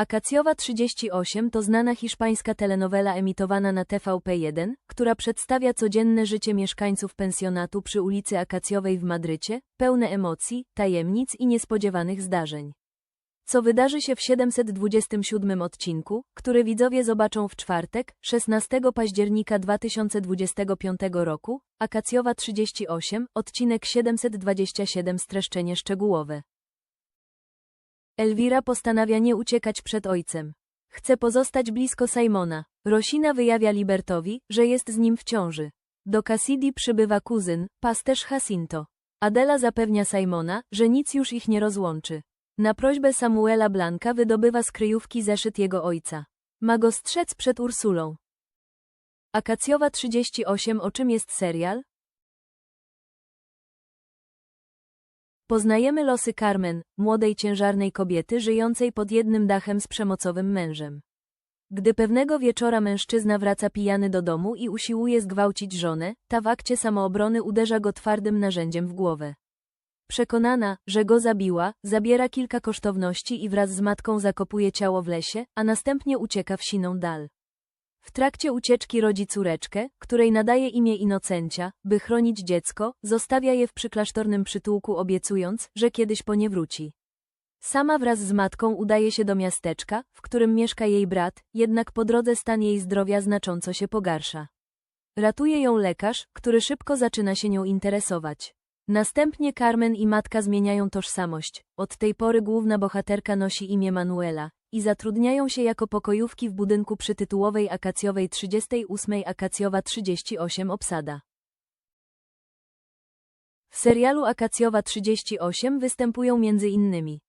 Akacjowa 38 to znana hiszpańska telenowela emitowana na TVP1, która przedstawia codzienne życie mieszkańców pensjonatu przy ulicy Akacjowej w Madrycie, pełne emocji, tajemnic i niespodziewanych zdarzeń. Co wydarzy się w 727 odcinku, który widzowie zobaczą w czwartek, 16 października 2025 roku, Akacjowa 38, odcinek 727 streszczenie szczegółowe. Elwira postanawia nie uciekać przed ojcem. Chce pozostać blisko Simona. Rosina wyjawia Libertowi, że jest z nim w ciąży. Do Cassidy przybywa kuzyn, pasterz Jacinto. Adela zapewnia Simona, że nic już ich nie rozłączy. Na prośbę Samuela Blanka wydobywa z kryjówki zeszyt jego ojca. Ma go strzec przed Ursulą. Akacjowa 38 O czym jest serial? Poznajemy losy Carmen, młodej ciężarnej kobiety żyjącej pod jednym dachem z przemocowym mężem. Gdy pewnego wieczora mężczyzna wraca pijany do domu i usiłuje zgwałcić żonę, ta w akcie samoobrony uderza go twardym narzędziem w głowę. Przekonana, że go zabiła, zabiera kilka kosztowności i wraz z matką zakopuje ciało w lesie, a następnie ucieka w siną dal. W trakcie ucieczki rodzi córeczkę, której nadaje imię Inocencia, by chronić dziecko, zostawia je w przyklasztornym przytułku obiecując, że kiedyś po nie wróci. Sama wraz z matką udaje się do miasteczka, w którym mieszka jej brat, jednak po drodze stan jej zdrowia znacząco się pogarsza. Ratuje ją lekarz, który szybko zaczyna się nią interesować. Następnie Carmen i matka zmieniają tożsamość. Od tej pory główna bohaterka nosi imię Manuela i zatrudniają się jako pokojówki w budynku przytytułowej Akacjowej 38 Akacjowa 38 obsada. W serialu Akacjowa 38 występują między innymi